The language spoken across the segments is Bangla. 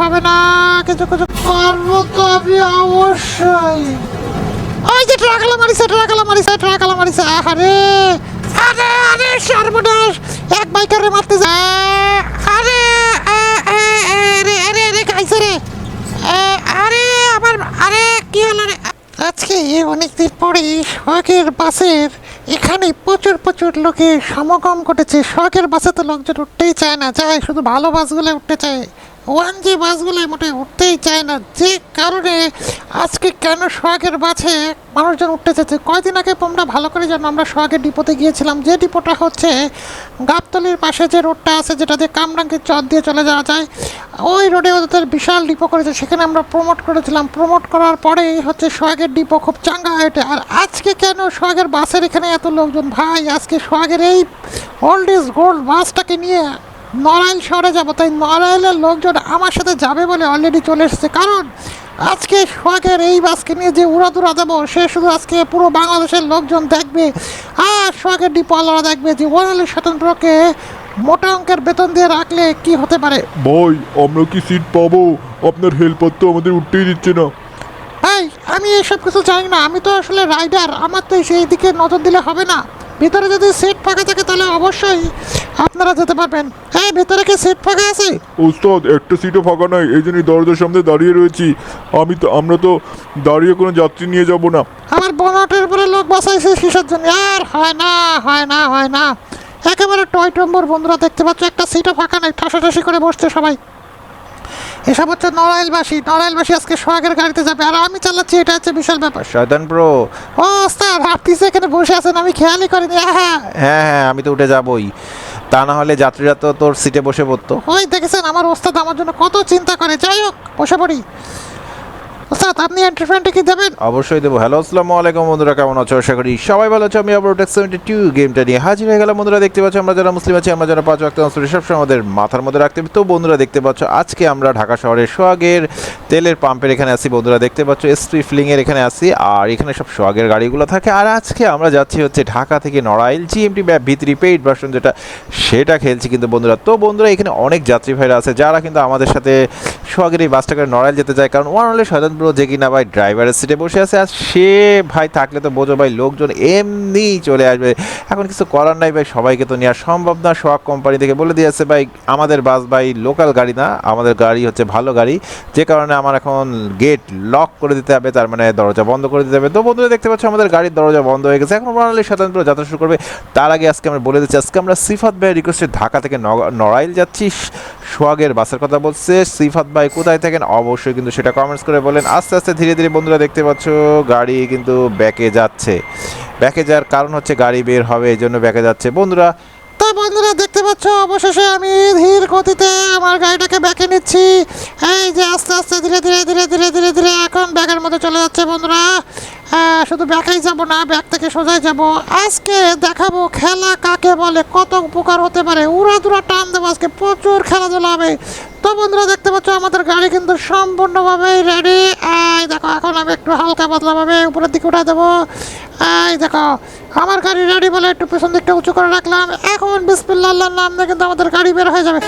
হবে না। কিছু কিছু করব তো আমি অবশ্যই। ওই যে ট্রাকালা মারিছে ট্রাকালা মারিছে ট্রাকালা মারিছে। আরে আরে আরে, সর্বনাশ। এক বাইকারে মারতে যা। আরে আরে আরে আরে খাইছে রে। আরে আমার আরে, কি হলো রে? আজকে অনেকদিন পরে শখের বাসের এখানে প্রচুর প্রচুর লোকের সমাগম ঘটেছে। শখের বাসে তো লোকজন উঠতেই চায় না। যায় শুধু ভালো বাসগুলো উঠতে চায়। ওয়ান জি বাসগুলো মোটে উঠতেই চায় না। যে কারণে আজকে কেন সোহাগের বাসে মানুষজন উঠতে চাইছে? কয়দিন আগে তোমরা ভালো করে জানো, আমরা সোহাগের ডিপোতে গিয়েছিলাম। যে ডিপোটা হচ্ছে গাবতলির পাশে যে রোডটা আছে, যেটা দিয়ে কামরাঙ্গের চর দিয়ে চলে যাওয়া যায়, ওই রোডে ওদের বিশাল ডিপো করেছে। সেখানে আমরা প্রমোট করেছিলাম। প্রমোট করার পরেই হচ্ছে সোহাগের ডিপো খুব চাঙ্গা হয়ে ওঠে। আর আজকে কেন সোহাগের বাসের এখানে এত লোকজন? ভাই, আজকে সোহাগের এই ওল্ড ইজ গোল্ড বাসটাকে নিয়ে নড়াইল শহরে যাব তাই নড়াইলের লোকজন আমার সাথে যাবে বলে অলরেডি চলে এসেছে। কারণ আজকে সোহাগের এই বাসকে নিয়ে যে উড়াদুরা যাব সে শুধু আজকে পুরো বাংলাদেশের লোকজন দেখবে আর সোহাগের ডিপোয়ালারা দেখবে যে ওয়ারালি স্বতন্ত্রকে মোটা অঙ্কের বেতন দিয়ে রাখলে কি হতে পারে। ভাই আমরা কি সিট পাবো? আপনার হেল্পার তো আমাদের উঠতেই দিচ্ছে না। এই আমি এসব কিছু জানি না আমি তো আসলে রাইডার আমার তো সেই দিকে নজর দিলে হবে না। ভিতরে যদি সিট ফাঁকা থাকে তাহলে অবশ্যই আপনারা যেতে পারবেন। হ্যাঁ ভিতরে কি সিট ফাঁকা আছে? ওস্তাদ একটা সিটও ফাঁকা নাই এই জন্যই দরজার সামনে দাঁড়িয়ে রয়েছি। আমি তো আমরা তো দাঁড়িয়ে কোনো যাত্রী নিয়ে যাব না। আমার বনটের উপরে লোক বসাইছে কিসের জন্য। আর হয় না হয় না হয় না। একেবারে টয় টম্বর বন্ধুরা দেখতে পাচ্ছ একটা সিটও ফাঁকা নাই ঠাসাঠাসি করে বসছে সবাই। এসব হচ্ছে নড়াইলবাসী নড়াইলবাসী আজকে সোহাগের গাড়িতে যাবে। আর আমি চালাচ্ছি এটা হচ্ছে বিশাল ব্যাপার। শয়তান ব্রো ও স্যার আপনি যে এখানে বসে আছেন আমি খেয়ালই করিনি। হ্যাঁ হ্যাঁ হ্যাঁ আমি তো উঠে যাবই। তা না হলে যাত্রীরা তো তোর সিটে বসে পড়তো। ওই দেখেছেন আমার ওস্তাদ আমার জন্য কত চিন্তা করে। যাই হোক বসে পড়ি। ওস্তাদ আপনি এন্টারফ্রেন্টে কি দেবেন অবশ্যই দেবো। হ্যালো আসসালামু আলাইকুম বন্ধুরা, কেমন আছো? আশা করি সবাই ভালো আছো। আমি আবার টেক্স সেভেন্টি টু গেমটা নিয়ে হাজির হয়ে গেলাম। বন্ধুরা, দেখতে পাচ্ছ আমরা যারা মুসলিম আছি, আমরা যারা পাঁচ ওয়াক্ত নামাজ সবসময় আমাদের মাথার মধ্যে রাখতে। তো বন্ধুরা, দেখতে পাচ্ছ আজকে আমরা ঢাকা শহরের সোহাগের তেলের পাম্পের এখানে আছি। বন্ধুরা, দেখতে পাচ্ছ এসপি ফিলিংয়ের এখানে আছি। আর এখানে সব সোহাগের গাড়িগুলো থাকে। আর আজকে আমরা যাচ্ছি হচ্ছে ঢাকা থেকে নড়াইল জিএমটি ভিতরি পেইড ভার্সন যেটা, সেটা খেলছি কিন্তু বন্ধুরা। তো বন্ধুরা, এখানে অনেক যাত্রী ভাইরা আছে, যারা কিন্তু আমাদের সাথে সোহাগের এই বাসটা করে নড়াইল যেতে যায়, কারণ ওয়ান হলে শয়তান ব্রো যে কিনা ভাই ড্রাইভারের সিটে বসে আছে, আর সে ভাই থাকলে তো বোঝো ভাই লোকজন এমনি চলে আসবে। এখন কিছু করার নাই ভাই, সবাইকে তো নেওয়া সম্ভব না। সোহাগ কোম্পানি থেকে বলে দিয়েছে ভাই, আমাদের বাস ভাই লোকাল গাড়ি না, আমাদের গাড়ি হচ্ছে ভালো গাড়ি। যে কারণে আমার এখন গেট লক করে দিতে হবে, তার মানে দরজা বন্ধ করে দিতে হবে। তো বন্ধুরা দেখতে পাচ্ছ, আমাদের গাড়ির দরজা বন্ধ হয়ে গেছে। এখন বাঙালি স্বতন্ত্র যাত্রা শুরু করবে। তার আগে আজকে আমরা বলে দিচ্ছি, আজকে আমরা সিফাত ভাই রিকোয়েস্টে ঢাকা থেকে নড়াইল যাচ্ছি। সোহাগের বাসের কথা বলছে। সিফাত ভাই, কোথায় থাকেন? অবশ্যই কিন্তু সেটা কমেন্টস করে বলেন। আস্তে আস্তে ধীরে ধীরে বন্ধুরা দেখতে পাচ্ছ, গাড়ি কিন্তু ব্যাকে যাচ্ছে। ব্যাকে যাওয়ার কারণ হচ্ছে গাড়ি বের হবে এই জন্য ব্যাকে যাচ্ছে। বন্ধুরা বন্ধুরা পাচ্ছ অবশেষে আমি ধীর গতিতে আমার গাড়িটাকে ব্যাকে নিচ্ছি। এই যে আস্তে আস্তে ধীরে ধীরে ধীরে ধীরে ধীরে ধীরে এখন ব্যাগের মধ্যে চলে যাচ্ছে বন্ধুরা। হ্যাঁ, শুধু ব্যাকেই যাব না ব্যাগ থেকে সোজাই যাব। আজকে দেখাবো খেলা কাকে বলে কত উপকার হতে পারে। উড়াদুরা টান দেবো আজকে প্রচুর খেলাধুলা হবে। তো বন্ধুরা দেখতে পাচ্ছ আমাদের গাড়ি কিন্তু সম্পূর্ণভাবে রেডি এই দেখো এখন আমি একটু হালকা পাতলাভাবে উপরের দিকে উঠে দেবো। এই দেখো আমার গাড়ি রেডি বলে একটু পেছন দিকটা উঁচু করে রাখলাম। এখন বিসমিল্লাহ আল্লাহর নাম দিয়ে কিন্তু আমাদের গাড়ি বের হয়ে যাবে।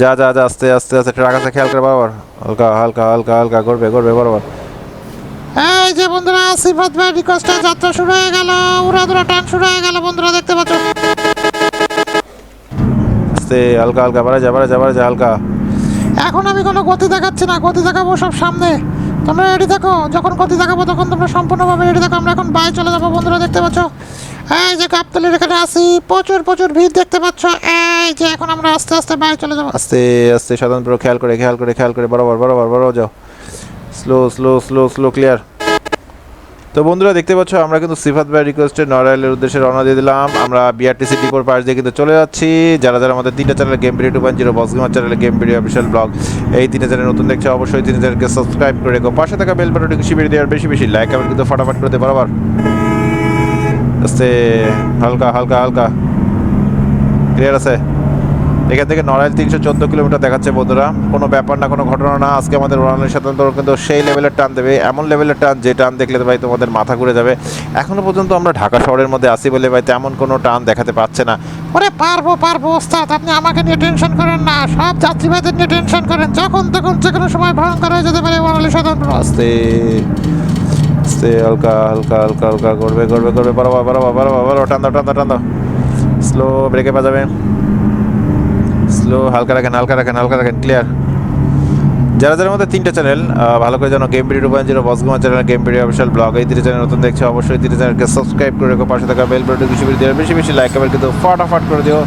যা যা যা আস্তে আস্তে আস্তে ট্রাক আছে খেয়াল করে বরাবর। হালকা হালকা হালকা হালকা করবে করবে বরাবর। এই যে বন্ধুরা সিফাত ভাই রিকোয়েস্টে যাত্রা শুরু হয়ে গেল উড়াদুরা টান শুরু হয়ে গেল বন্ধুরা দেখতে পাচ্ছ। আস্তে হালকা হালকা বাড়া যা বাড়া যা বাড়া যা হালকা। এখন আমি কোনো গতি দেখাচ্ছি না গতি দেখাবো সব সামনে। তোমরা রেডি থাকো? যখন গতি দেখাবো তখন তোমরা সম্পূর্ণভাবে রেডি থাকো। আমরা এখন বাই চলে যাব বন্ধুরা দেখতে পাচ্ছ? এই যে কাপতলির এখানে আসি প্রচুর প্রচুর ভিড় দেখতে পাচ্ছ? এই যে এখন আমরা আস্তে আস্তে বাই চলে যাব। আস্তে আস্তে সাধারণ খেয়াল করে খেয়াল করে খেয়াল করে। বরাবর বরাবর বরাবর যাও। Slow slow slow slow clear তো বন্ধুরা, দেখতে পাচ্ছ, আমরা কিন্তু সিফাত ভাই রিকোয়েস্টে নড়াইলের উদ্দেশ্যে রওনা দিয়ে দিলাম। আমরা বিআরটিসি ডিপোর পাশ দিয়ে কিন্তু চলে যাচ্ছি। যারা যারা আমাদের তিনটা channel game video two point zero boss gamer চ্যানেলে গেম ভিডিও অফিসিয়াল ব্লগ এই তিনটা চ্যানেল নতুন দেখছে, অবশ্যই তিন চ্যানেলকে সাবস্ক্রাইব করে রেখো। পাশে থাকা বেল বাটনটি শিবির দেওয়ার বেশি বেশি লাইক আবার কিন্তু ফটাফট করতে বরাবর। আস্তে, হালকা হালকা হালকা। ক্লিয়ার আছে? এখান থেকে নড়াইল তিনশো চোদ্দ কিলোমিটার দেখাচ্ছে বন্ধুরা। কোনো ব্যাপার না কোনো ঘটনা না। আজকে আমাদের ওরানের সাধারণত কিন্তু সেই লেভেলের টান দেবে। এমন লেভেলের টান যে টান দেখলে ভাই তোমাদের মাথা ঘুরে যাবে। এখনও পর্যন্ত আমরা ঢাকা শহরের মধ্যে আসি বলে ভাই তেমন কোনো টান দেখাতে পারছে না। ওরে পারব পারব ওস্তাদ আপনি আমাকে নিয়ে টেনশন করেন না। সব যাত্রীবাদের নিয়ে টেনশন করেন। যখন তখন যে কোনো সময় ভয়ঙ্কর হয়ে যেতে পারে বর্ণালী সাধারণ আস্তে আস্তে হালকা হালকা হালকা হালকা করবে করবে করবে। বরাবর বরাবর বরাবর বরাবর টান দাও টান দাও টান দাও। স্লো ব্রেকে বাজাবে। স্লো হালকা রাখেন হালকা রাখেন হালকা রাখেন ক্লিয়ার যারা যারা মধ্যে তিনটা চ্যানেল ভালো করে জানো game PD two point zero বসগুমা channel game PD official blog এই তিনটে চ্যানেল নতুন দেখছে, অবশ্যই তিনটে চ্যানেলকে সাবস্ক্রাইব করে রেখো, পাশে থাকা বেল বাটন বেশি বেশি বেশি বেশি লাইক আবার কিন্তু ফটাফট করে দিও।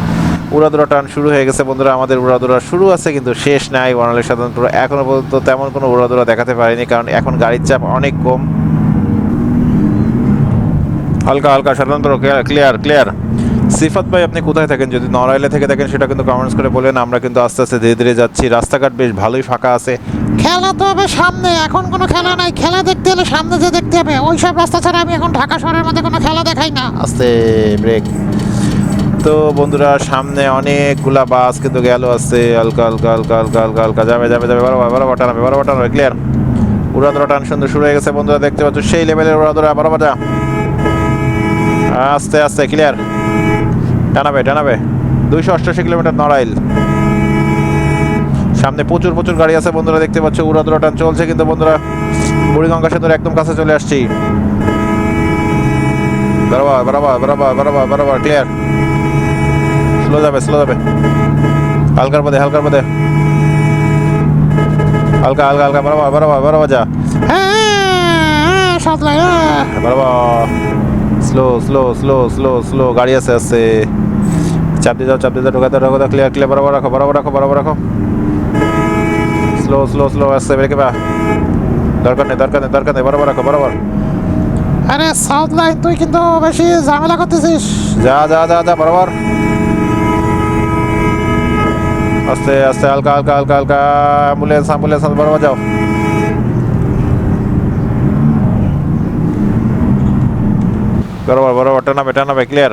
উড়াদুরা টান শুরু হয়ে গেছে বন্ধুরা, আমাদের উড়াদুরা শুরু আছে কিন্তু শেষ নাই বর্ণালী সাধারণত এখনও পর্যন্ত তেমন কোনো উড়াদুরা দেখাতে পারেনি, কারণ এখন গাড়ির চাপ অনেক কম। হালকা হালকা সাধারণত ক্লিয়ার ক্লিয়ার সিফাত ভাই আপনি কোথায় থাকেন? যদি নড়াইলে থেকে থাকেন সেটা কিন্তু কমেন্টস করে বলেন। আমরা কিন্তু আস্তে আস্তে ধীরে ধীরে যাচ্ছি। রাস্তাঘাট বেশ ভালোই ফাঁকা আছে। খেলা তো হবে সামনে। এখন কোনো খেলা নাই। খেলা দেখতে হলে সামনে যে দেখতে হবে। ওই সব রাস্তা ছাড়া আমি এখন ঢাকা শহরের মধ্যে কোনো খেলা দেখাই না। আস্তে ব্রেক তো বন্ধুরা সামনে অনেকগুলা বাস কিন্তু গেল আছে হালকা হালকা হালকা হালকা হালকা হালকা। যাবে যাবে যাবে। বড় টানাবে বড় বড় টানাবে ক্লিয়ার উড়াদোড়া টান সুন্দর শুরু হয়ে গেছে বন্ধুরা দেখতে পাচ্ছ সেই লেভেলের উড়াদোড়া। বড় যা আস্তে আস্তে ক্লিয়ার টানাবে টানাবে। দুইশো অষ্টাশি কিলোমিটার নড়াইল। সামনে প্রচুর প্রচুর গাড়ি আছে বন্ধুরা, দেখতে পাচ্ছ উড়াদোড়া টান চলছে, কিন্তু বন্ধুরা, বুড়িগঙ্গা সেতুর একদম কাছে চলে আসছি। বরাবর বরাবর বরাবর বরাবর বরাবর ক্লিয়ার স্লো যাবে স্লো যাবে। হালকার মধ্যে হালকার মধ্যে। হালকা হালকা হালকা বরাবর বরাবর বরাবর যা। হ্যাঁ সাতলাই হ্যাঁ। বরাবর slow slow slow slow slow গাড়ি আছে আছে। চাপ দিয়ে যাও চাপ দিয়ে যাও ঢোকাতে ঢোকাতে ক্লিয়ার ক্লিয়ার বরাবর রাখো বরাবর রাখো বরাবর রাখো। স্লো স্লো স্লো আসছে ব্রেকে বা দরকার নেই দরকার নেই দরকার নেই বরাবর রাখো বরাবর। আরে সাউথ লাইন তুই কিন্তু বেশি ঝামেলা করতেছিস। যা যা যা যা বরাবর। আস্তে আস্তে হালকা হালকা হালকা হালকা অ্যাম্বুলেন্স অ্যাম্বুলেন্স বরাবর যাও। বরাবর বরাবর টানাবে টানাবে ক্লিয়ার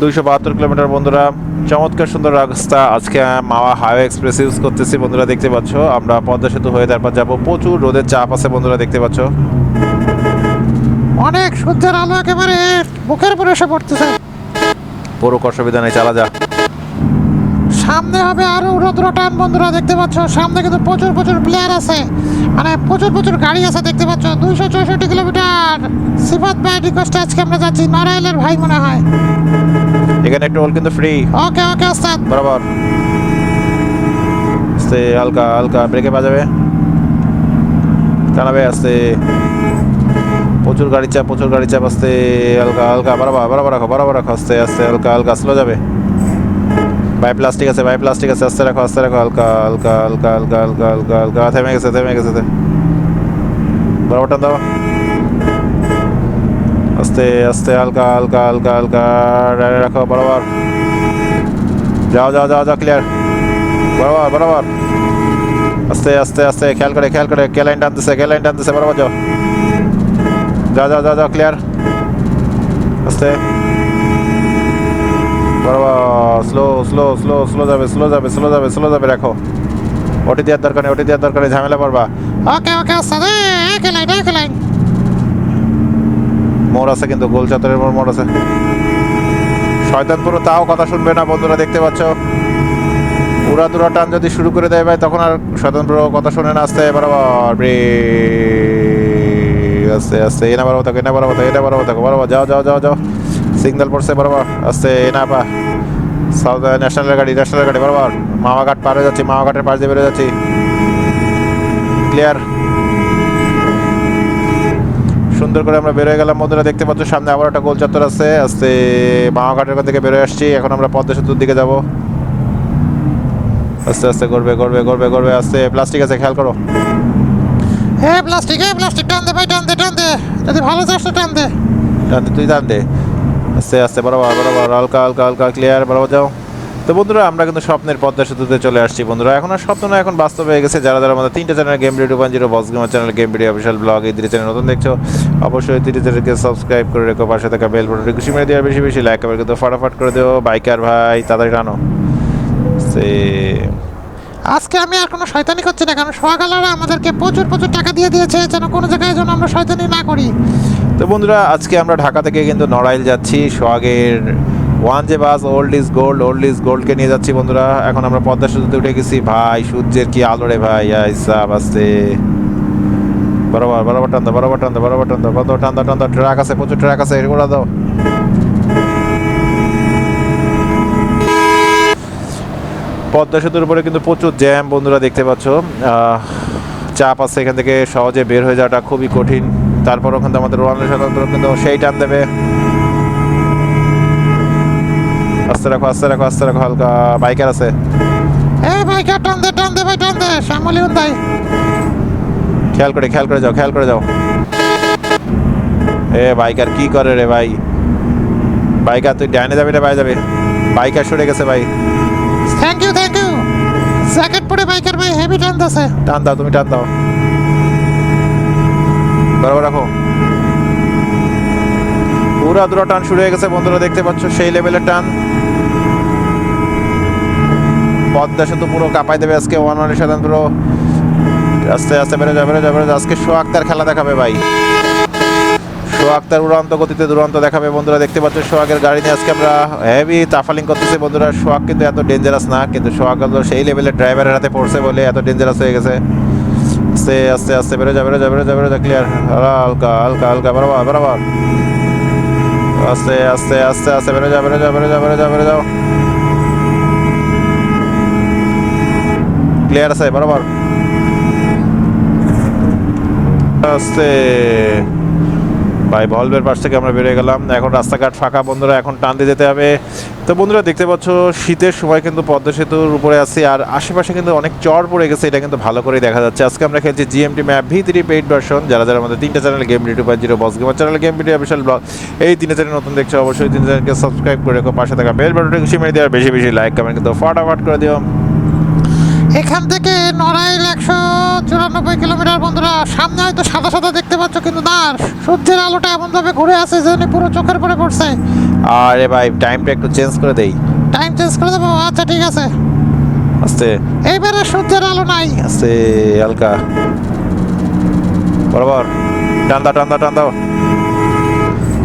দুইশো বাহাত্তর কিলোমিটার, বন্ধুরা, চমৎকার সুন্দর রাস্তা। আজকে মাওয়া হাইওয়ে এক্সপ্রেস ইউজ করতেছি, বন্ধুরা, দেখতে পাচ্ছ। আমরা পদ্মা সেতু হয়ে তারপর যাব। প্রচুর রোদের চাপ আছে, বন্ধুরা, দেখতে পাচ্ছ। অনেক সূর্যের আলো একেবারে মুখের উপরে এসে পড়তেছে। পুরো অসুবিধা নেই চালা যা সামনে হবে আরও উড়োদুরো টান বন্ধুরা দেখতে পাচ্ছ? সামনে কিন্তু প্রচুর প্রচুর প্লেয়ার আছে। মানে প্রচুর প্রচুর গাড়ি আছে দেখতে পাচ্ছ? দুইশো চৌষট্টি কিলোমিটার। সিফাত ভাই রিকোয়েস্টে আজকে আমরা যাচ্ছি নড়াইলের ভাই মনে হয়। এখানে একটা ওল কিন্তু ফ্রি ওকে ওকে ওস্তাদ। বরাবর। আস্তে হালকা হালকা ব্রেকে বাজাবে। টানাবে আস্তে। প্রচুর গাড়ি চাপ প্রচুর গাড়ি চাপ আস্তে হালকা হালকা। বরাবর বরাবর রাখো বরাবর রাখো আস্তে আস্তে হালকা হালকা স্লো যাবে। বাই প্লাস্টিক আছে বাই প্লাস্টিক আছে, আস্তে রাখো আস্তে রাখো, হালকা হালকা হালকা হালকা হালকা হালকা হালকা থেমে গেছে থেমে গেছে থে- বরাবর টান দাও। আস্তে আস্তে, হালকা হালকা হালকা হালকা ডাইরে রাখো বরাবর যাও যাও যাও যাও ক্লিয়ার বরাবর বরাবর আস্তে আস্তে আস্তে, খেয়াল করে খেয়াল করে, কে লাইন টানতেছে, কে লাইন টানতেছে বরাবর যাও। যাও যাও যাও যাও ক্লিয়ার আস্তে। বরাবর স্লো স্লো স্লো স্লো যাবে স্লো যাবে স্লো যাবে স্লো যাবে রাখো। ওটি দেওয়ার দরকার নেই ওটি দেওয়ার দরকার নেই ঝামেলা পড়বা ওকে ওকে একে লাইন একে লাইন মোড় আছে কিন্তু গোল চাতরের মোড় মোড় আছে। শয়তানপুরও তাও কথা শুনবে না বন্ধুরা দেখতে পাচ্ছ? উড়া দুরা টান যদি শুরু করে দেয় ভাই তখন আর শয়তানপুর কথা শুনে না আসতে বরাবর আস্তে আস্তে এনা বরাবর থাকো এনা বরাবর থাকো এটা বরাবর থাকো বরাবর যাও যাও যাও যাও। সিগন্যাল পড়ছে বরাবর আস্তে এনা পা। সাউথ ন্যাশনাল গাড়ি ন্যাশনাল গাড়ি বরাবর। মামাঘাট পার হয়ে যাচ্ছি মামাঘাটের পাশ দিয়ে বেরোয় যাচ্ছি। ক্লিয়ার সুন্দর করে আমরা বেরোয় গেলাম বন্ধুরা দেখতে পাচ্ছ সামনে আবার একটা গোল চত্বর আছে। আস্তে মামাঘাটের ওখান থেকে বেরোয় আসছি এখন আমরা পদ্মা সেতুর দিকে যাব। আস্তে আস্তে করবে করবে করবে করবে আস্তে। প্লাস্টিক আছে খেয়াল করো। হ্যাঁ প্লাস্টিক হে প্লাস্টিক টান দে ভাই টান দে টান দে। যদি ভালো চাস টান দে। টান দে, তুই টান দে। আস্তে আস্তে, বরাবর বরাবর, হালকা হালকা হালকা ক্লিয়ার বরাবর যাও। তো বন্ধুরা, আমরা কিন্তু স্বপ্নের পদ্মা সেতুতে চলে আসছি বন্ধুরা। এখন আর স্বপ্ন না, এখন বাস্তব হয়ে গেছে। যারা যারা আমাদের তিনটা channel game video two point zero boss gamer channel game video official blog এই দুটি চ্যানেল নতুন দেখছ, অবশ্যই তিনটি চ্যানেলকে সাবস্ক্রাইব করে রেখো। পাশে থাকা বেল বাটনটি খুশি মেরে দেওয়ার বেশি বেশি। লাইক আবার কিন্তু ফটাফট করে দিও। বাইকার ভাই? তাড়াতাড়ি টানো। সে আজকে আমি আর কোনো শয়তানি করছি না, কারণ সোহাগালারা আমাদেরকে প্রচুর প্রচুর টাকা দিয়ে দিয়েছে, যেন কোনো জায়গায় যেন আমরা শয়তানি না করি। তো বন্ধুরা, আজকে আমরা ঢাকা থেকে কিন্তু নড়াইল যাচ্ছি, সোহাগের ওয়ান যে বাস old is gold old is গোল্ডকে নিয়ে যাচ্ছি বন্ধুরা। এখন আমরা পদ্মা সেতুতে উঠে গেছি। ভাই, সূর্যের কি আলো রে ভাই? হিসাব আছে বরাবর বরাবর টান দাও, বরাবর টান দাও, বরাবর টান দাও, কত টান দাও টান দাও, ট্রাক আছে, প্রচুর ট্রাক আছে এর দাও। পদ্মা সেতুর উপরে কিন্তু প্রচুর জ্যাম, বন্ধুরা দেখতে পাচ্ছ। চাপ আছে এখান থেকে সহজে বের হয়ে যাওয়াটা খুবই কঠিন। তারপর ওখান থেকে আমাদের রোয়ানের স্বতন্ত্র কিন্তু সেই টান দেবে। আস্তে রাখো আস্তে রাখো আস্তে রাখো, হালকা বাইকার আছে। এই ভাইকে টান দে টান দে ভাই, টান দে, শ্যামলি ভাই খেয়াল করে খেয়াল করে যাও, খেয়াল করে যাও। এ বাইকার কি করে রে ভাই? বাইকার, তুই ডাইনে যাবি না বাই যাবে? বাইকার সরে গেছে ভাই। হেভি টান দাও, তুমি টান দাও। বরাবর রাখো। পুরা দুটো টান শুরু হয়ে গেছে, বন্ধুরা দেখতে পাচ্ছ, সেই লেভেলের টান। পদ্মা সেতু পুরো কাঁপাই দেবে আজকে, ওয়ান ওয়ানের সাধারণ পুরো। আস্তে আস্তে বেড়ে যাবে বেড়ে যাবে আজকে খেলা দেখাবে, ভাই। আক্তার উড়ান্ত গতিতে দুরন্ত দেখাবে বন্ধুরা, দেখতে পাচ্ছ সোহাগের গাড়ি নিয়ে আজকে আমরা হেভি তাফালিং করতেছি বন্ধুরা। সোহাগ কিন্তু এত ডেঞ্জারাস না, কিন্তু সোহাগ সেই লেভেলের ড্রাইভারের হাতে পড়ছে বলে এত ডেঞ্জারাস হয়ে গেছে। আস্তে আস্তে আস্তে বেরো যা বেরো যা বেরো যা বেরো যা ক্লিয়ার হালকা হালকা হালকা বরাবর বরাবর। আস্তে আস্তে আস্তে আস্তে বেরো যা বেরো যা বেরো বেরো যাও। ক্লিয়ার আছে, বরাবর। আস্তে। ভাই ভলভের পাশ থেকে আমরা বেরিয়ে গেলাম। এখন রাস্তাঘাট ফাঁকা, বন্ধুরা, এখন টান দিয়ে যেতে হবে। তো বন্ধুরা, দেখতে পাচ্ছ, শীতের সময় কিন্তু পদ্মা সেতুর উপরে আছি, আর আশেপাশে কিন্তু অনেক চর পড়ে গেছে, এটা কিন্তু ভালো করে দেখা যাচ্ছে। আজকে আমরা খেলছি GMT map V three paid version যারা যারা আমাদের তিনটা চ্যানেল গেম ভিডিও পাই zero boss gamer channel game video বিশাল ব্লগ এই তিনটা চ্যানেল নতুন দেখছ, অবশ্যই তিন চ্যানেলকে সাবস্ক্রাইব করে রেখো, পাশে থাকা বেল বাটনটা খুশি মেরে দেওয়ার বেশি বেশি লাইক কমেন্ট কিন্তু ফাটাফাট করে দিও। এখান থেকে নড়াইল একশো চুরানব্বই কিলোমিটার বন্ধুরা সামনে হয়তো সাদা সাদা দেখতে পাচ্ছ কিন্তু না সূর্যের আলোটা এমন ভাবে ঘুরে আছে যে পুরো চোখের পরে পড়ছে। আরে ভাই টাইমটা একটু চেঞ্জ করে দেই। টাইম চেঞ্জ করে দেবো? আচ্ছা ঠিক আছে। আস্তে। এইবারে সূর্যের আলো নাই। আস্তে হালকা। বরাবর। টান দাও টান দাও টান দাও।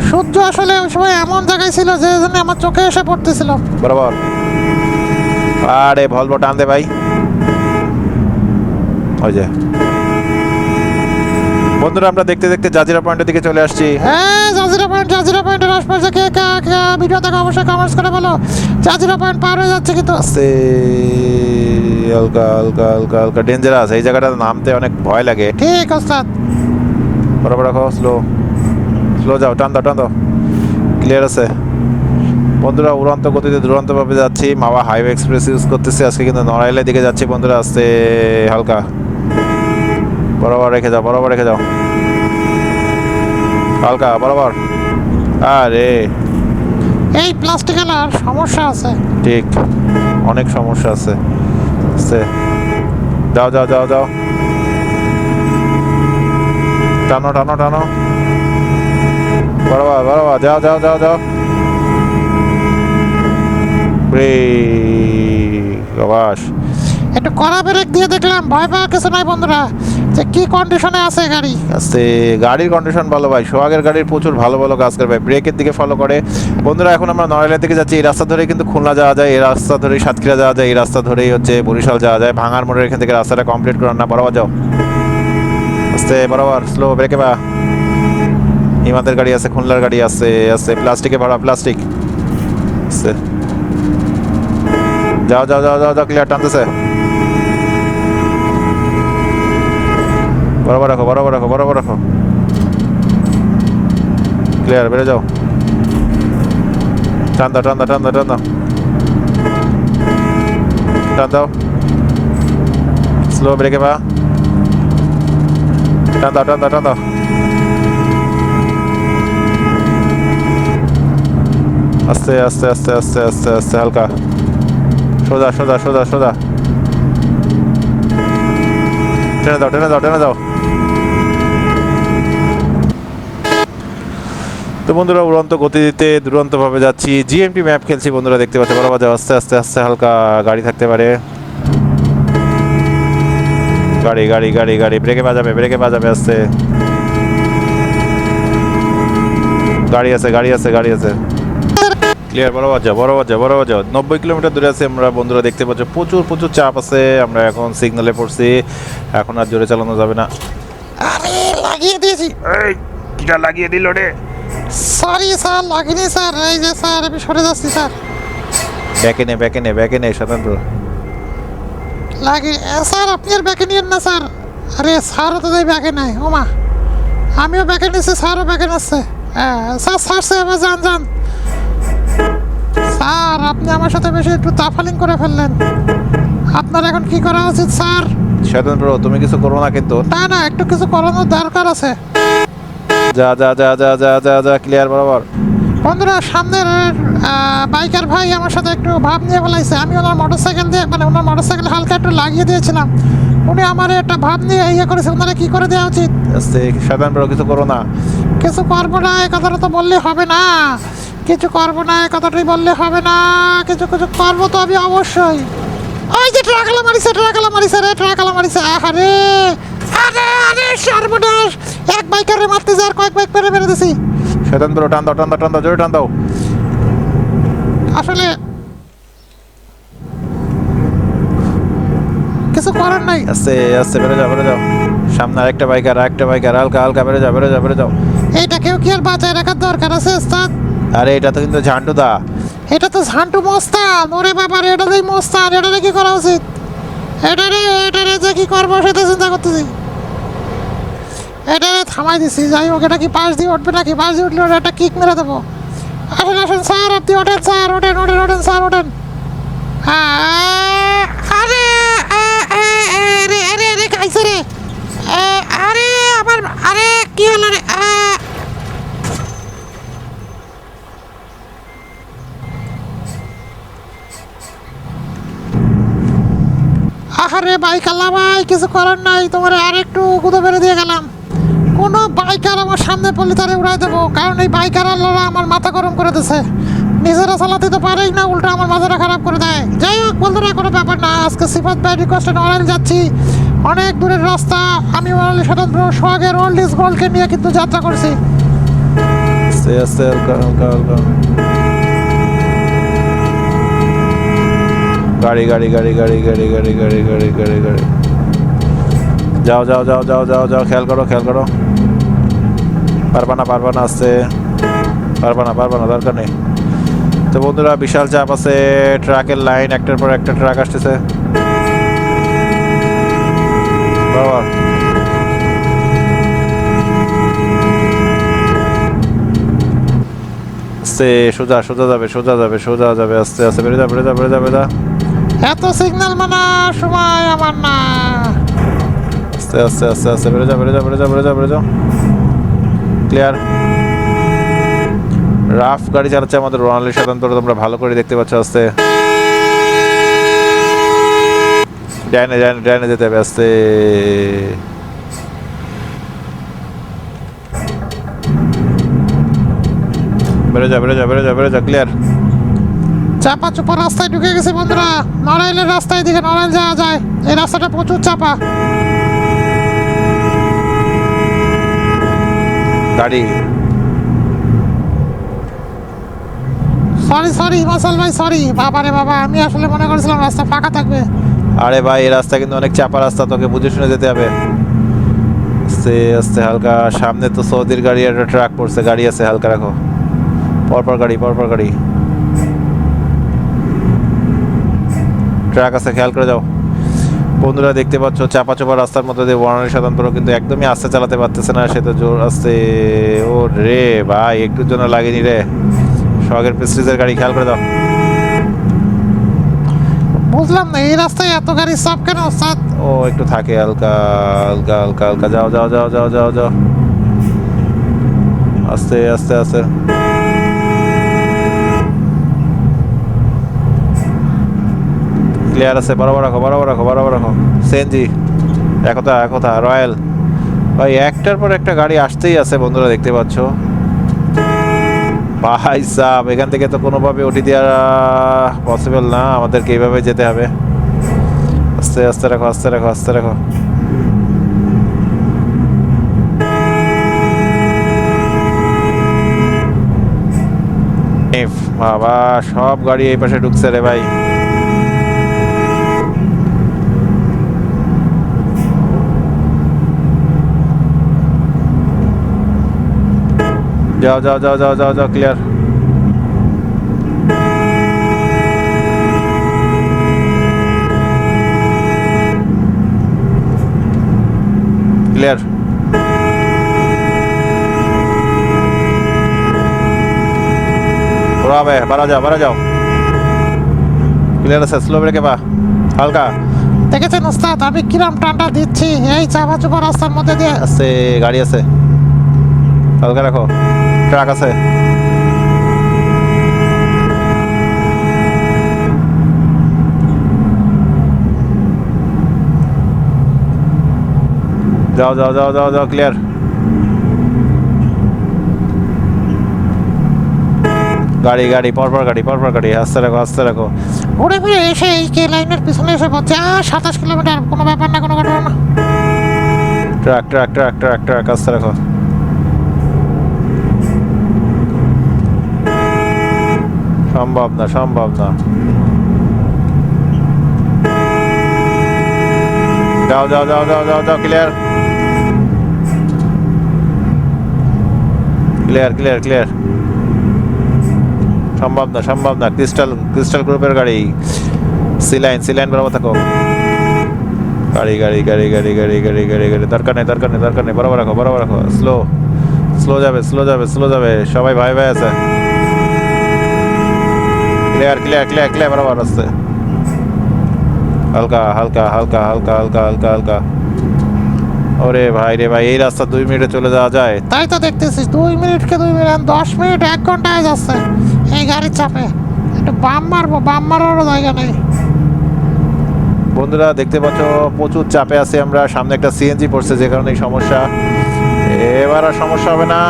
সূর্য আসলে ওই সময় এমন জায়গায় ছিল যে আমার চোখে এসে পড়তেছিল। বরাবর। আরে ভলভো টান দে ভাই। ওই যে। বন্ধুরা আমরা দেখতে দেখতে জাজিরা পয়েন্টের দিকে চলে আসছি। হ্যাঁ জাজিরা পয়েন্ট জাজিরা পয়েন্টের আশপাশে কে কে ভিডিও দেখো অবশ্যই কমেন্টস করে বলো। জাজিরা পয়েন্ট পার হয়ে যাচ্ছে কিন্তু। আস্তে হালকা হালকা হালকা হালকা ডেঞ্জারাস এই জায়গাটা নামতে অনেক ভয় লাগে। ঠিক ওস্তাদ। বরাবর রাখো স্লো স্লো যাও টান দাও টান দাও। ক্লিয়ার আছে। বন্ধুরা উড়ন্ত গতিতে দুরন্তভাবে যাচ্ছি। মাওয়া হাইওয়ে এক্সপ্রেস ইউজ করতেছি। আজকে কিন্তু নড়াইলের দিকে যাচ্ছি বন্ধুরা। আস্তে হালকা। বরাবর রেখে যাও বরাবর রেখে যাও হালকা বরাবর। আরে। এই প্লাস্টিক আলার সমস্যা আছে। ঠিক অনেক সমস্যা আছে। যাও যাও যাও যাও টানো টানো টানো। বরাবর বরাবর যাও যাও যাও যাও। একটু কড়া ব্রেক দিয়ে দেখলাম। ভয় পাওয়ার কিছু নাই বন্ধুরা। যে কি কন্ডিশনে আছে গাড়ি? আস্তে, গাড়ির কন্ডিশন ভালো ভাই, সোহাগের গাড়ির প্রচুর ভালো ভালো কাজ করে ভাই ব্রেকের দিকে ফলো করে। বন্ধুরা, এখন আমরা নড়াইলের দিকে যাচ্ছি, এই রাস্তা ধরেই কিন্তু খুলনা যাওয়া যায়, এই রাস্তা ধরেই সাতক্ষীরা যাওয়া যায়, এই রাস্তা ধরেই হচ্ছে বরিশাল যাওয়া যায়, ভাঙার মোড়ের এখান থেকে রাস্তাটা কমপ্লিট করার না, বরাবর যাও। আস্তে, বরাবর স্লো ব্রেকে বা। ইমাদের গাড়ি আছে, খুলনার গাড়ি আছে আছে প্লাস্টিকে ভরা প্লাস্টিক যাও যাও যাও যাও যাও ক্লিয়ার টানতেছে। বরাবর রাখো বরাবর রাখো বরাবর রাখো। ক্লিয়ার বেড়ে যাও। টান দাও টান দাও টান দাও টান দাও। টান দাও। স্লো ব্রেকে বা টান দাও টান দাও টান দাও। আস্তে আস্তে আস্তে আস্তে আস্তে আস্তে, হালকা। সোজা সোজা সোজা সোজা। টেনে দাও টেনে দাও টেনে দাও। তো বন্ধুরা উড়ন্ত গতিতে দুরন্তভাবে যাচ্ছি। জিএমটি ম্যাপ খেলছি বন্ধুরা দেখতে পাচ্ছ বরাবর যাও আস্তে আস্তে আস্তে হালকা গাড়ি থাকতে পারে। গাড়ি গাড়ি গাড়ি গাড়ি ব্রেকে বাজাবে ব্রেকে বাজাবে আস্তে। গাড়ি আছে গাড়ি আছে গাড়ি আছে। ক্লিয়ার বরাবর যাও বরাবর যাও বড় যাও নব্বই কিলোমিটার দূরে আছে আমরা বন্ধুরা দেখতে পাচ্ছ প্রচুর প্রচুর চাপ আছে আমরা এখন সিগনালে পড়ছি। এখন আর জোরে চালানো যাবে না। আরে লাগিয়ে দিয়েছি। এই কিটা লাগিয়ে দিল রে। সরি স্যার লাগেনি স্যার এই যে স্যার আমি সরে যাচ্ছি স্যার ব্যাকে নে ব্যাকে নে ব্যাকে নে লাগে স্যার আপনি আর ব্যাকে নিয়েন না স্যার আরে স্যারও তো তাই ব্যাকে নাই। ওমা আমিও ব্যাকে নিচ্ছি স্যারও ব্যাকে নিচ্ছে হ্যাঁ স্যার স্যার সে এবার যান যান। স্যার আপনি আমার সাথে বেশি একটু তাফালিং করে ফেললেন। আপনার এখন কি করা উচিত স্যার স্বতন্ত্র তুমি কিছু করো না কিন্তু। না না একটু কিছু করানোর দরকার আছে। যা যা যা যা যা যা যা ক্লিয়ার বরাবর। বন্ধুরা সামনের বাইকার ভাই আমার সাথে একটু ভাব নিয়ে বলাইছে আমি ওনার মোটরসাইকেল দিয়ে মানে ওনার মোটরসাইকেল হালকা একটু লাগিয়ে দিয়েছিলাম। উনি আমার একটা ভাব নিয়ে ইয়ে করেছে ওনারা কি করে দেওয়া উচিত? আস্তে স্বতন্ত্র কিছু করো না। কিছু করব না এই কথাটা তো বললে হবে না। কিছু করব না এই কথাটাই বললে হবে না। কিছু কিছু করব তো আমি অবশ্যই। ওই যে ট্রাকালা মারিছে ট্রাকালা মারিছে রে ট্রাকালা মারিছে। আরে আরে আরে সর্বনাশ। এক বাইকারে মারতে আর কয়েক বাইক মেরে মেরে দিছি। স্বতন্ত্র টান দাও টান দাও টান দাও জোরে টান দাও। আসলে কিছু করার নাই। আস্তে আস্তে বেরো যাও বেরো যাও। সামনে আরেকটা বাইকার আরেকটা বাইকার হালকা হালকা বেরো যাও বেরো যাও বেরো যাও। এইটাকেও কি আর বাঁচায় রাখার দরকার আছে ওস্তাদ? আরে এটা তো কিন্তু ঝান্টু দা এটা তো ঝান্টু মস্তান ওরে বাবা রে এটা যেই মস্তান এটা কি করা উচিত? এটা রে এটা রে যে কি করব সেটা চিন্তা করতেছি। এটা থামাই দিছি যাই হোক এটা কি পাশ দিয়ে উঠবে নাকি? পাশ দিয়ে উঠলে ওটা একটা কিক মেরে দেবো। আসেন আসেন স্যার আপনি ওঠেন স্যার ওঠেন ওঠেন ওঠেন স্যার ওঠেন। আরে আরে আরে আরে খাইছে রে। আরে আমার আরে কি হলো রে? আহ, আহারে বাইক আল্লাহ ভাই কিছু করার নাই। তোমার আর একটু গুঁতো বেড়ে দিয়ে গেলাম। কোনো বাইকার আমার সামনে পড়লে তারে উড়াই দেবো। কারণ এই বাইকার আল্লাহরা আমার মাথা গরম করে দিছে। নিজেরা চালাতে তো পারেই না, উল্টো আমার মাথাটা খারাপ করে দেয়। যাই হোক বন্ধুরা, কোনো ব্যাপার না, আজকে সিফাত ভাই রিকোয়েস্টে নড়াইল যাচ্ছি। অনেক দূরের রাস্তা, আমি ওরালি স্বতন্ত্র সোহাগের ওল্ড ইজ গোল্ডকে নিয়ে কিন্তু যাত্রা করছি। গাড়ি গাড়ি গাড়ি গাড়ি গাড়ি গাড়ি গাড়ি গাড়ি গাড়ি গাড়ি। যাও যাও যাও যাও যাও যাও, খেয়াল করো খেয়াল করো। পারবা না পারবা না আসতে পারবা না পারবা না দরকার নেই। তো বন্ধুরা বিশাল চাপ আছে ট্রাকের লাইন একটার পর একটা ট্রাক আসতেছে। আস্তে সোজা সোজা যাবে সোজা যাবে সোজা যাবে আস্তে আস্তে বেড়ে যা বেড়ে যা বেড়ে যা বেড়ে যা। এত সিগন্যাল মানা সময় আমার না। আস্তে আস্তে আস্তে আস্তে বেড়ে যা বেড়ে যা বেড়ে যা বেড়ে যা বেড়ে যা। ক্লিয়ার রাফ গাড়ি চালাচ্ছে আমাদের রোনালি স্বতন্ত্র তোমরা ভালো করে দেখতে পাচ্ছ আস্তে। ডাইনে ডাইনে ডাইনে যেতে হবে আস্তে। বেড়ে যা যা যা যা ক্লিয়ার চাপা চুপা রাস্তায় ঢুকে গেছে বন্ধুরা। নড়াইলের রাস্তায় দিকে নড়াইল যাওয়া যায়। এই রাস্তাটা প্রচুর চাপা। গাড়ি সরি সরি মশাল ভাই সরি বাবা রে বাবা আমি আসলে মনে করেছিলাম রাস্তা ফাঁকা থাকবে। আরে ভাই এই রাস্তা কিন্তু অনেক চাপা রাস্তা তোকে বুঝে শুনে যেতে হবে। আস্তে আস্তে হালকা। সামনে তো সৌদির গাড়ি একটা ট্রাক পড়ছে। গাড়ি আছে হালকা রাখো। পরপর গাড়ি পরপর গাড়ি। ট্রাক আছে খেয়াল করে যাও। বন্ধুরা দেখতে পাচ্ছ চাপা চাপা রাস্তার মধ্যে দিয়ে বর্ণালী স্বতন্ত্র কিন্তু একদমই আস্তে চালাতে পারতেছে না সে তো জোর আস্তে। ও রে ভাই একটুর জন্য লাগেনি রে। সোহাগের প্রেস্টিজের গাড়ি খেয়াল করে দাও। বুঝলাম না এই রাস্তায় এত গাড়ি চাপ কেন? সাত ও একটু থাকে হালকা হালকা হালকা হালকা। যাও যাও যাও যাও যাও যাও। আস্তে আস্তে আস্তে। ক্লিয়ার আছে, বরাবর রাখো বরাবর রাখো বরাবর রাখো। সেনজি একতা একতা, রয়্যাল। ভাই, একটার পর একটা গাড়ি আসতেই আছে, বন্ধুরা, দেখতে পাচ্ছ। ভাই সাহ এখান থেকে তো কোনোভাবে ওটি দেওয়া পসিবল না, আমাদেরকে এইভাবে যেতে হবে। আস্তে আস্তে রাখো আস্তে রাখো আস্তে রাখো। বাবা, সব গাড়ি এই পাশে ঢুকছে রে ভাই। যাও যাও যাও যাও যাও যাও ক্লিয়ার ক্লিয়ার হবে বাড়া যাও বাড়া যাও ক্লিয়ার আছে স্লো ব্রেকে পা হালকা। দেখেছেন ওস্তাদ, আমি কিরাম টানটা দিচ্ছি, এই চাপা চুপা রাস্তার মধ্যে দিয়ে। আছে, গাড়ি আছে। হালকা রাখো। ট্রাক আছে। যাও যাও যাও যাও যাও ক্লিয়ার গাড়ি গাড়ি পরপর গাড়ি পরপর গাড়ি আস্তে রাখো আস্তে রাখো ঘুরে ফিরে এসে এই কে লাইনের পিছনে এসে পড়ছে? সাতাশ কিলোমিটার কোনো ব্যাপার না কোনো ঘটনা না। Truck truck truck truck truck আস্তে রাখো সম্ভব না সম্ভব না। যাও যাও যাও যাও যাও যাও ক্লিয়ার ক্লিয়ার ক্লিয়ার ক্লিয়ার সম্ভব না সম্ভব না ক্রিস্টাল ক্রিস্টাল গ্রুপের গাড়ি। সিলাইন সিলাইন বরাবর থাকো। গাড়ি গাড়ি গাড়ি গাড়ি গাড়ি গাড়ি গাড়ি গাড়ি। দরকার নেই দরকার নেই দরকার নেই। বরাবর রাখো বরাবর রাখো। স্লো স্লো যাবে স্লো যাবে স্লো যাবে। সবাই ভাই ভাই আছে। ক্লিয়ার ক্লিয়ার ক্লিয়ার ক্লিয়ার বরাবর আসছে হালকা হালকা হালকা হালকা হালকা হালকা হালকা। ওরে ভাই রে ভাই, এই রাস্তা দুই মিনিটে চলে যাওয়া যায়। তাই তো দেখতেছিস, দুই মিনিটকে দুই মিনিট দশ মিনিট এক ঘন্টায় যাচ্ছে। এই গাড়ির চাপে। একটু বাম মারবো, বাম মারারও জায়গা নেই। বন্ধুরা, দেখতে পাচ্ছ, প্রচুর চাপে আছি আমরা। সামনে একটা সিএনজি পড়ছে, যে কারণে এই সমস্যা। এবার আর সমস্যা হবে না।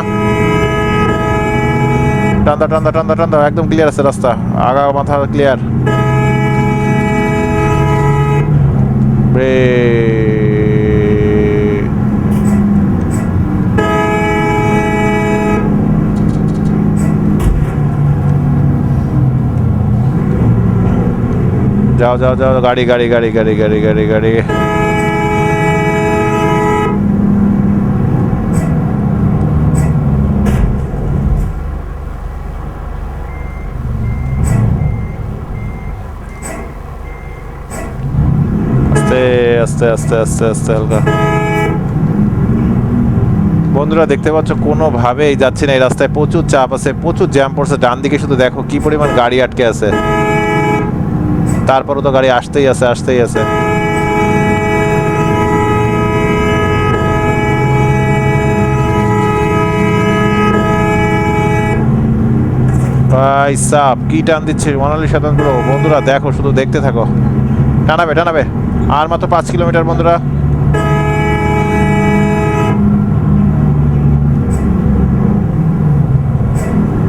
টান্দা টান্দা টান্দা টান্দা একদম ক্লিয়ার আছে রাস্তা আগা মাথা ক্লিয়ার ব্রেক जाओ जाओ जाओ गाड़ी गाड़ी गाड़ी गाड़ी गाड़ी गाड़ी गाड़ी আস্তে আস্তে আস্তে, হালকা। বন্ধুরা, দেখতে পাচ্ছ, কোনোভাবেই যাচ্ছে না এই রাস্তায়। প্রচুর চাপ আছে, প্রচুর জ্যাম পড়ছে। ডান দিকে শুধু দেখো কি পরিমাণ গাড়ি আটকে আছে। তারপরও তো গাড়ি আসতেই আছে আসতেই আছে। ভাই, সাপ, কি টান দিচ্ছে? মনালি স্বতন্ত্র বন্ধুরা, দেখো, শুধু দেখতে থাকো। টানাবে টানাবে। আর মাত্র পাঁচ কিলোমিটার, বন্ধুরা।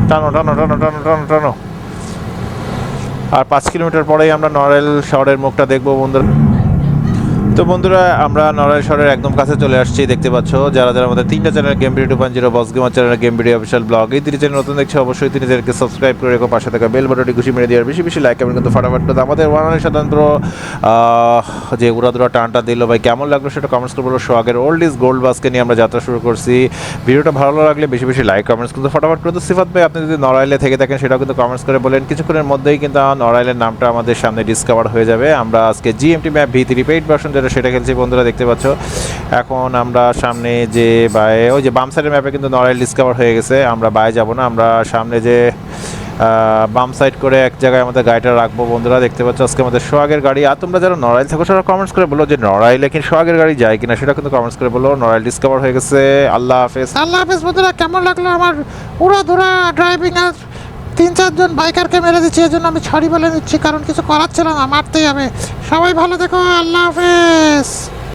টানো টানো টানো টানো টানো টানো। আর পাঁচ কিলোমিটার পরেই আমরা নরেল শহরের মুখটা দেখব, বন্ধুরা। তো বন্ধুরা, আমরা নড়াইল শহরের একদম কাছে চলে আসছি, দেখতে পাচ্ছ। যারা যারা আমাদের তিনটা channel game video two point zero boss gamer channel game video official blog এই তিনটি চ্যানেল নতুন দেখছে, অবশ্যই তিনি চ্যানেলকে সাবস্ক্রাইব করে রেখো, পাশে থাকা বেল বাটনটি খুশি মেরে দেওয়ার বেশি বেশি লাইক কমেন্ট কিন্তু ফাটাফাট করতে আমাদের ওয়ান স্বতন্ত্র যে উড়াদুরা টানটা দিল, ভাই কেমন লাগল সেটা কমেন্টস করে বলো। সোহাগের ওল্ড ইজ গোল্ড বাসকে নিয়ে আমরা যাত্রা শুরু করছি। ভিডিওটা ভালো লাগলে বেশি বেশি লাইক কমেন্টস কিন্তু ফটাফট করে তো সিফাত ভাই, আপনি যদি নড়াইলে থেকে থাকেন, সেটাও কিন্তু কমেন্টস করে বলেন। কিছুক্ষণের মধ্যেই কিন্তু নড়াইলের নামটা আমাদের সামনে ডিসকভার হয়ে যাবে। আমরা আজকে GMT map V three paid version যেটা সেটা খেলছি, বন্ধুরা দেখতে পাচ্ছ। এখন আমরা সামনে যে বায়ে ওই যে বাম সাইডের ম্যাপে কিন্তু নড়াইল ডিসকভার হয়ে গেছে। আমরা বাই যাব না, আমরা সামনে যে বাম সাইড করে এক জায়গায় আমাদের গাড়িটা রাখব, বন্ধুরা দেখতে পাচ্ছ আজকে আমাদের সোহাগের গাড়ি। আর তোমরা যারা নড়াইল থাকো, সেটা কমেন্টস করে বলো যে নড়াইলে কি সোহাগের গাড়ি যায় কিনা, সেটা কিন্তু কমেন্টস করে বলো। নড়াইল ডিসকভার হয়ে গেছে। আল্লাহ হাফেজ। আল্লাহ হাফেজ, বন্ধুরা কেমন লাগল আমার পুরো ধুরা ড্রাইভিং আর তিন চারজন বাইকারকে মেরে দিচ্ছি এই জন্য আমি ছড়ি বলে নিচ্ছি, কারণ কিছু করার ছিল না, মারতেই হবে। সবাই ভালো দেখো আল্লাহ হাফেজ।